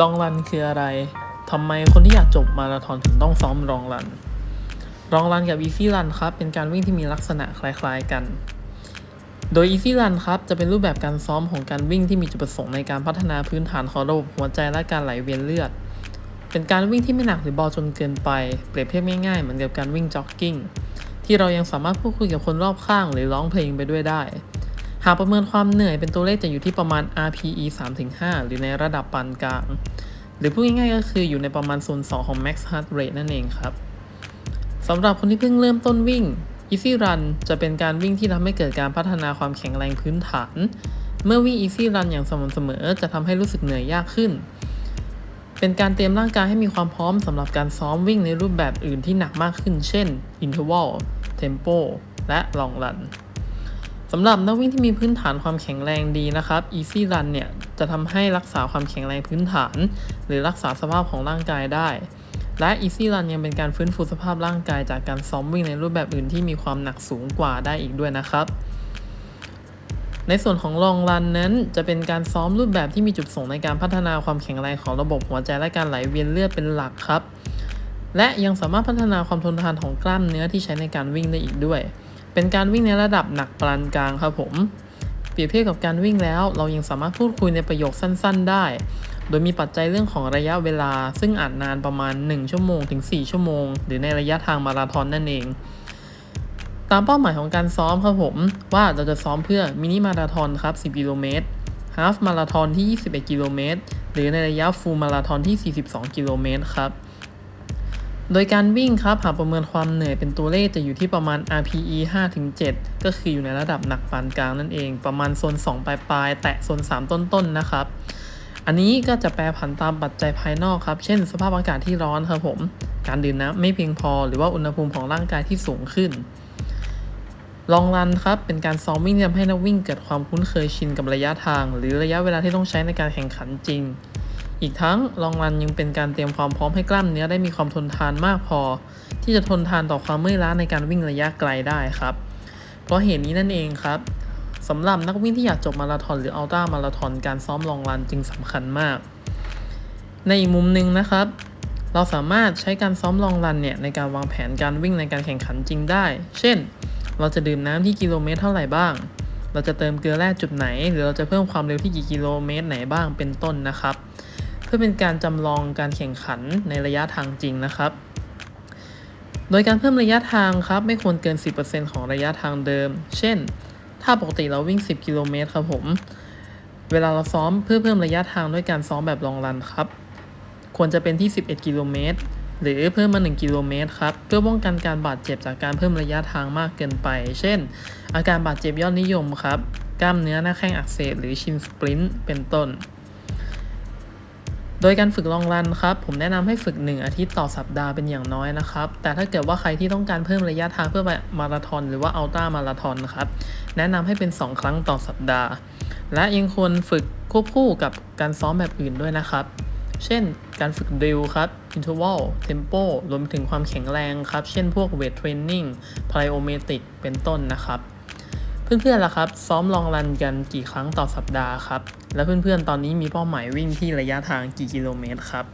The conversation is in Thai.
ลองรันคืออะไร ทำไมคนที่อยากจบมาราธอนถึงต้องซ้อมลองรัน ลองรันกับ Easy Run ครับ เป็นการวิ่งที่มีลักษณะคล้ายๆกัน โดย Easy Run ครับ จะเป็นรูปแบบการซ้อมของการวิ่งที่มีจุดประสงค์ในการพัฒนาพื้นฐานของระบบหัวใจและการไหลเวียนเลือด เป็นการวิ่งที่ไม่หนักหรือเบาจนเกินไป เปรียบเทียบง่ายๆ เหมือนกับการวิ่งจ็อกกิ้ง ที่เรายังสามารถพูดคุยกับคนรอบข้างหรือร้องเพลงไปด้วยได้ หากประเมินความเหนื่อยเป็นตัวเลขจะอยู่ที่ประมาณ RPE 3-5 หรือในระดับปานกลาง หรือพูดง่ายๆก็คืออยู่ในประมาณโซน2ของ max heart rate นั่นเองครับสำหรับคนที่เพิ่งเริ่มต้นวิ่ง Easy Run จะเป็นการวิ่งที่ทำให้เกิดการพัฒนาความแข็งแรงพื้นฐาน เมื่อวิ่ง Easy Run อย่างสม่ำเสมอจะทำให้รู้สึกเหนื่อยยากขึ้น เป็นการเตรียมร่างกายให้มีความพร้อมสำหรับการซ้อมวิ่งในรูปแบบอื่นที่หนักมากขึ้น เช่น Interval Tempo และ Long Run ำหรับนักวิ่งที่มีพื้นฐานความแข็งแรงดีนะครับ Easy Run เนี่ยจะทำให้รักษาความแข็งแรงพื้นฐาน หรือรักษาสภาพของร่างกายได้ และ Easy Run ยังเป็นการฟื้นฟูสภาพร่างกายจากการซ้อมวิ่งในรูปแบบอื่นที่มีความหนักสูงกว่าได้อีกด้วยนะครับในส่วนของ Long Run นั้นจะเป็นการซ้อมรูปแบบที่มีจุดประสงในการพัฒนาความแข็งแรงของระบบหัวใจและการไหลเวียนเลือดเป็นหลักครับ และยังสามารถพัฒนาความทนทานของกล้ามเนื้อที่ใช้ในการวิ่งได้อีกด้วย เป็นการวิ่งในระดับหนักปานกลางครับผม เปรียบเทียบกับการวิ่งแล้ว เรายังสามารถพูดคุยในประโยคสั้น ๆ ได้ โดยมีปัจจัยเรื่องของระยะเวลา ซึ่งอาจนานประมาณ 1 ชั่วโมงถึง 4 ชั่วโมง หรือในระยะทางมาราธอนนั่นเอง ตามเป้าหมายของการซ้อมครับผม ว่าเราจะซ้อมเพื่อมินิมาราธอนครับ 10 กิโลเมตรฮาฟมาราธอนที่ 21 กิโลเมตร หรือในระยะฟูลมาราธอนที่ 42 กิโลเมตรครับ โดยการวิ่งครับหากประเมินความเหนื่อยเป็นตัวเลขจะอยู่ที่ประมาณ RPE 5-7 ก็คืออยู่ในระดับหนักปานกลางนั่นเอง ประมาณโซน 2 ปลายๆแตะโซน 3 ต้นๆนนะครับ อันนี้ก็จะแปรผันตามปัจจัยภายนอกครับ เช่น สภาพอากาศที่ร้อนครับผม การดื่มน้ำไม่เพียงพอ หรือว่าอุณหภูมิของร่างกายที่สูงขึ้นลองรันครับเป็นการซ้อมวิ่งทำให้นักวิ่งเกิดความคุ้นเคยชินกับระยะทาง หรือระยะเวลาที่ต้องใช้ในการแข่งขันจริง อีกทั้งลองรันยังเป็นการเตรียมความพร้อมให้กล้ามเนื้อได้มีความทนทานมากพอ ที่จะทนทานต่อความเมื่อยล้าในการวิ่งระยะไกลได้ครับ เพราะเหตุนี้นั่นเองครับสำหรับนักวิ่งที่อยากจบมาราธอนหรืออัลต้ามาราธอนการซ้อมลองรันจึงสำคัญมาก ในอีกมุมหนึ่งนะครับ เราสามารถใช้การซ้อมลองรันเนี่ยในการวางแผนการวิ่งในการแข่งขันจริงได้ เช่น เราจะดื่มน้ำที่กิโลเมตรเท่าไหร่บ้าง เราจะเติมเกลือแร่จุดไหน หรือเราจะเพิ่มความเร็วที่กี่กิโลเมตรไหนบ้างเป็นต้นนะครับ เพื่อเป็นการจำลองการแข่งขันในระยะทางจริงนะครับ โดยการเพิ่มระยะทางครับไม่ควรเกิน 10%ของระยะทางเดิม เช่น ถ้าปกติเราวิ่ง 10 กิโลเมตรครับผม เวลาเราซ้อมเพื่อเพิ่มระยะทางด้วยการซ้อมแบบลองรันครับ ควรจะเป็นที่ 11 กิโลเมตรหรือเพิ่มมา 1 กิโลเมตรครับ เพื่อป้องกันการบาดเจ็บจากการเพิ่มระยะทางมากเกินไป เช่น อาการบาดเจ็บยอดนิยมครับ กล้ามเนื้อหน้าแข้งอักเสบหรือชินสปรินต์เป็นต้น ดยการฝึกลองรันครับ ผมแนะนำให้ฝึก 1 อาทิตย์ต่อสัปดาห์เป็นอย่างน้อยนะครับ แต่ถ้าเกิดว่าใครที่ต้องการเพิ่มระยะทางเพื่อไปมาราธอนหรือว่าอัลตร้ามาราธอนครับ แนะนำให้เป็น 2 ครั้งต่อสัปดาห์ และยังควรฝึกควบคู่กับการซ้อมแบบอื่นด้วยนะครับ เช่น การฝึกดริลครับ interval tempo รวมถึงความแข็งแรงครับ เช่นพวก weight training plyometric เป็นต้นนะครับ เพื่อนๆล่ะครับ ซ้อมลองรันกันกี่ครั้งต่อสัปดาห์ครับและเพื่อนๆ ตอนนี้มีเป้าหมายวิ่งที่ระยะทางกี่กิโลเมตรครับ